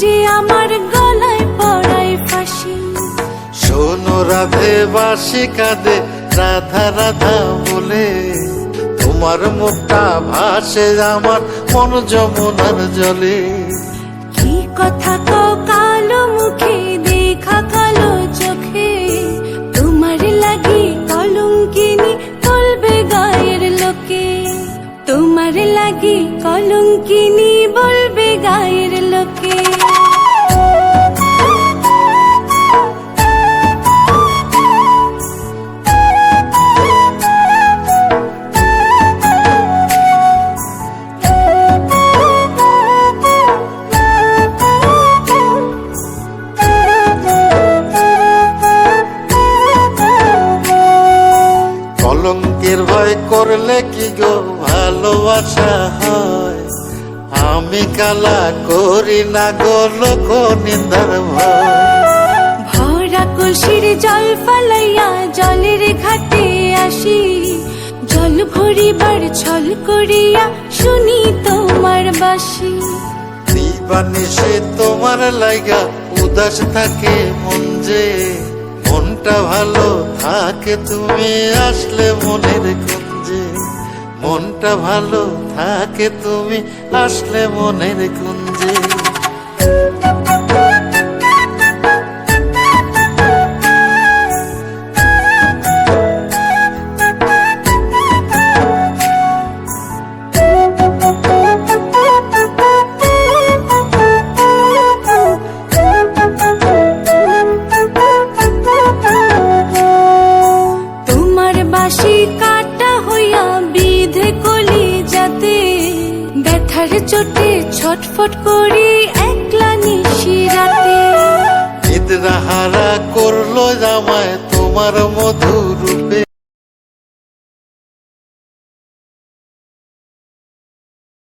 যে আমার গলায় পড়াই ফাঁসি। শোনো রাধে বাসি কাঁদে রাধা রাধা বলে। তোমার মুখটা ভাসে আমার মন যমুনার জলে। কি কথা কও কালো মুখে দেখা কালো চোখে। তোমার লাগি কলঙ্কিনি বলবে গায়ের লোকে। তোমার লাগি কলঙ্কিনি বলবে গায়ের লোকে। কলঙ্কের ভয় করলে কি গো ভালোবাসা হয়? আমি কালা করি না গো লোক নিন্দার ভরা কলসির জল ফালাইয়া জলের ঘাটে আসি। জল ভরিবার ছল করিয়া শুনি তোমার বাসি। দিবানিসে তোমার লাইগা উদাস থাকে মন যে। মনটা ভালো থাকে তুমি আসলে মনের কুঞ্জে মনটা ভালো থাকে তুমি আসলে মনের কুঞ্জে। তোমার ব্যথার চোটে ছটফট করি একলা নিশি রাতে। নিদ্রাহারা করল জামায় তোমার মধুর রূপে।